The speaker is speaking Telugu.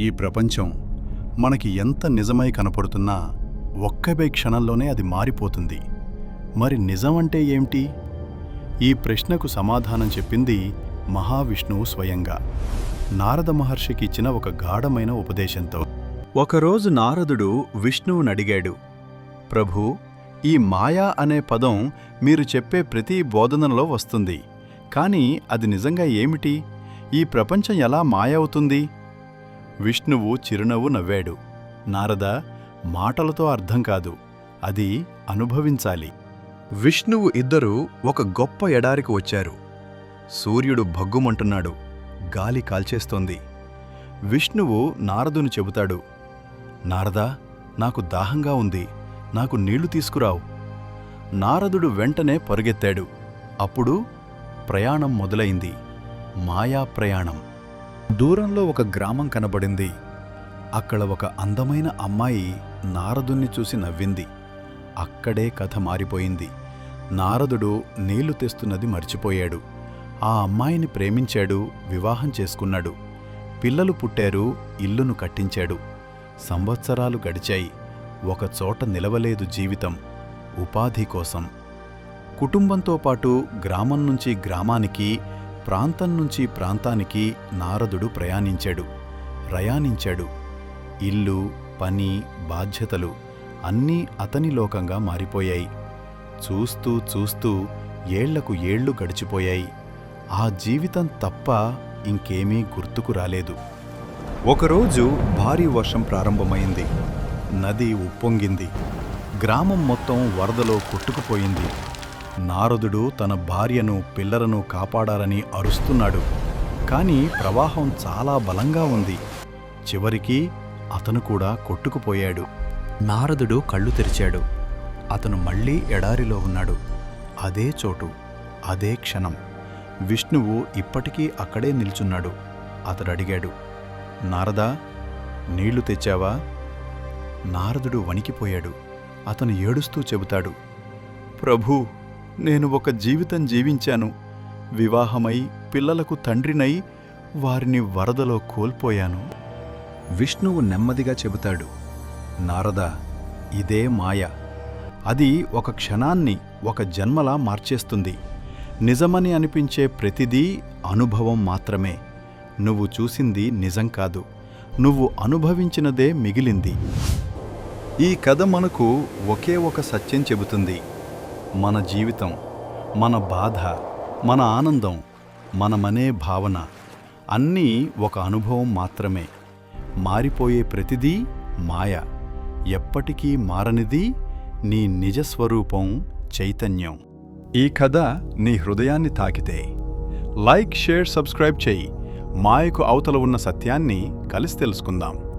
ఈ ప్రపంచం మనకి ఎంత నిజమై కనపడుతున్నా ఒక్కబే క్షణంలోనే అది మారిపోతుంది. మరి నిజం అంటే ఏమిటి? ఈ ప్రశ్నకు సమాధానం చెప్పింది మహావిష్ణువు స్వయంగా. నారద మహర్షికి ఇచ్చిన ఒక గాఢమైన ఉపదేశంతో. ఒకరోజు నారదుడు విష్ణువుని అడిగాడు ప్రభూ ఈ మాయా అనే పదం మీరు చెప్పే ప్రతి బోధనలో వస్తుంది. కానీ అది నిజంగా ఏమిటి? ఈ ప్రపంచం ఎలా మాయ అవుతుంది విష్ణువు చిరునవ్వు నవ్వాడు. నారద మాటలతో అర్థం కాదు. అది అనుభవించాలి. విష్ణువు ఇద్దరూ ఒక గొప్ప ఎడారికి వచ్చారు. సూర్యుడు భగ్గుమంటున్నాడు. గాలి కాల్చేస్తోంది. విష్ణువు నారదును చెబుతాడు. నారదా నాకు దాహంగా ఉంది. నాకు నీళ్ళు తీసుకురావు. నారదుడు వెంటనే పరుగెత్తాడు. అప్పుడు ప్రయాణం మొదలైంది. మాయా ప్రయాణం. దూరంలో ఒక గ్రామం కనబడింది. అక్కడ ఒక అందమైన అమ్మాయి నారదుణ్ణి చూసి నవ్వింది. అక్కడే కథ మారిపోయింది. నారదుడు నీళ్ళు తెస్తున్నది మర్చిపోయాడు. ఆ అమ్మాయిని ప్రేమించాడు వివాహం చేసుకున్నాడు. పిల్లలు పుట్టారు ఇల్లును కట్టించాడు. సంవత్సరాలు గడిచాయి. ఒకచోట నిలవలేదు జీవితం. ఉపాధి కోసం. కుటుంబంతో పాటు గ్రామం నుంచి గ్రామానికి ప్రాంతం నుంచి ప్రాంతానికి నారదుడు ప్రయాణించాడు. ప్రయాణించాడు. ఇల్లు పని బాధ్యతలు అన్నీ అతని లోకంగా మారిపోయాయి. చూస్తూ చూస్తూ ఏళ్ళకు ఏళ్ళు గడిచిపోయాయి. ఆ జీవితం తప్ప ఇంకేమీ గుర్తుకు రాలేదు. ఒకరోజు భారీ వర్షం ప్రారంభమైంది. నది ఉప్పొంగింది. గ్రామం మొత్తం వరదలో కొట్టుకుపోయింది. నారదుడు తన భార్యను పిల్లలను కాపాడాలని అరుస్తున్నాడు. కానీ ప్రవాహం చాలా బలంగా ఉంది. చివరికి అతను కూడా కొట్టుకుపోయాడు. నారదుడు కళ్ళు తెరిచాడు. అతను మళ్ళీ ఎడారిలో ఉన్నాడు. అదే చోటు అదే క్షణం. విష్ణువు ఇప్పటికీ అక్కడే నిల్చున్నాడు. అతడు అడిగాడు నారదా నీళ్ళు తెచ్చావా? నారదుడు వణికిపోయాడు. అతను ఏడుస్తూ చెబుతాడు ప్రభూ నేను ఒక జీవితం జీవించాను. వివాహమై పిల్లలకు తండ్రినై వారిని వరదలో కోల్పోయాను. విష్ణువు నెమ్మదిగా చెబుతాడు నారద ఇదే మాయ. అది ఒక క్షణాన్ని ఒక జన్మలా మార్చేస్తుంది. నిజమని అనిపించే ప్రతిదీ అనుభవం మాత్రమే. నువ్వు చూసింది నిజం కాదు. నువ్వు అనుభవించినదే మిగిలింది. ఈ కథ మనకు ఒకే ఒక సత్యం చెబుతుంది. మన జీవితం మన బాధ మన ఆనందం మనమనే భావన అన్నీ ఒక అనుభవం మాత్రమే. మారిపోయే ప్రతిదీ మాయ. ఎప్పటికీ మారనిది నీ నిజస్వరూపం చైతన్యం. ఈ కథ నీ హృదయాన్ని తాకితే. లైక్ షేర్ సబ్స్క్రైబ్ చేయి. మాయకు అవతల ఉన్న సత్యాన్ని కలిసి తెలుసుకుందాం.